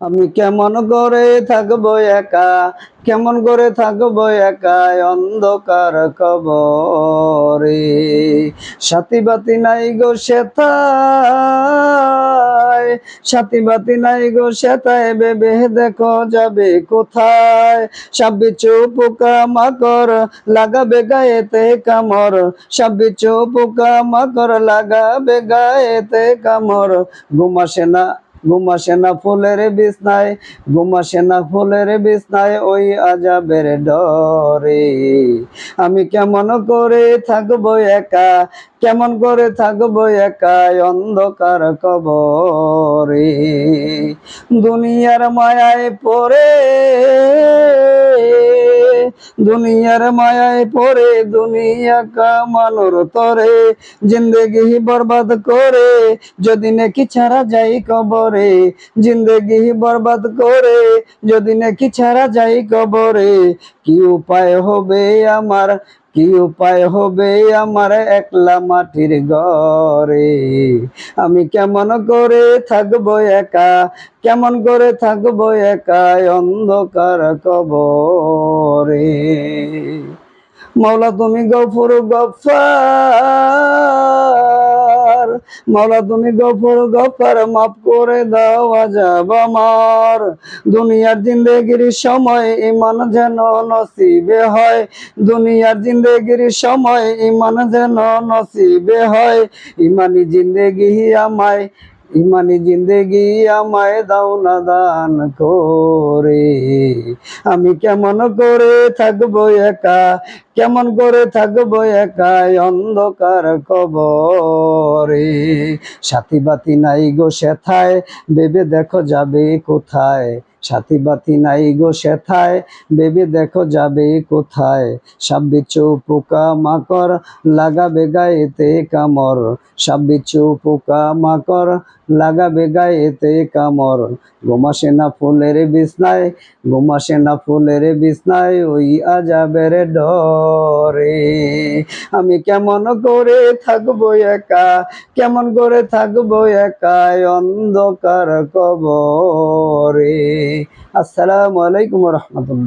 আমি কেমন করে থাকব একা? কেমন করে থাকব একা অন্ধকার কবরে? সাথী বাতি নাই গো সেথায়। সাথী বাতি নাই গো সেথায়, বেবে দেখো যাবে কোথায়? সাবিচু পোকা মাকর লাগাবে গায়েতে কামর সাবিচু পোকা মাকর লাগাবে গায়েতে কামর ঘুমাসে না ঘুমাসে সেনা ফুলের বিছনায় গুমা সেনা ফুলের বিছনায়, ওই আজাবের ডরে। আমি কেমন করে থাকব একা, কেমন করে থাকব একা অন্ধকার কবরে। দুনিয়ার মায়ায় পড়ে দুনিয়ার মায়ায় পড়ে, দুনিয়া কামানোর তরে, জিন্দগি বরবাদ করে, যদি নাকি ছাড়া যাই কবরে, জিন্দগি বরবাদ করে, যদি নাকি ছাড়া যাই কবরে, কি উপায় হবে আমার? কি উপায় হবে আমার একলা মাটির ঘরে? আমি কেমন করে থাকব একা? কেমন করে থাকব একা অন্ধকার কবরে? মাওলা তুমি গফুর গফার। মাওলা তুমি গফুর, গফার মাফ করে দাও আজাব আমার। দুনিয়ার জিন্দেগির সময় ইমান যেন নসিবে হয়। দুনিয়ার জিন্দেগির সময় ইমান যেন নসিবে হয়। ইমানি জিন্দেগি আমায় ইমানি জিন্দেগি আমায় দাও না দান করে। আমি কেমন করে থাকব একা কেমন করে থাকব একা অন্ধকার কবরে? সাথী বাতি নাই গো সেথায়, ভেবে দেখো যাবে কোথায়? সাথী বাতি নাই গো সেথায়, ভেবে দেখো যাবে কোথায়? সাব্বিচু পোকা মাকড় লাগাবে গায়েতে কামর সাব্বিচু পোকা মাকড় লাগাবে গায়েতে কামর ঘুমাসে না ফুলের বিছনায়, ঘুমাসে না ফুলের বিছনায় ওই আজাবের ডরে আমি কেমন করে থাকব একা? কেমন করে থাকব একা অন্ধকার কবরে? আসসালামু আলাইকুম রহমতুল্লাহ।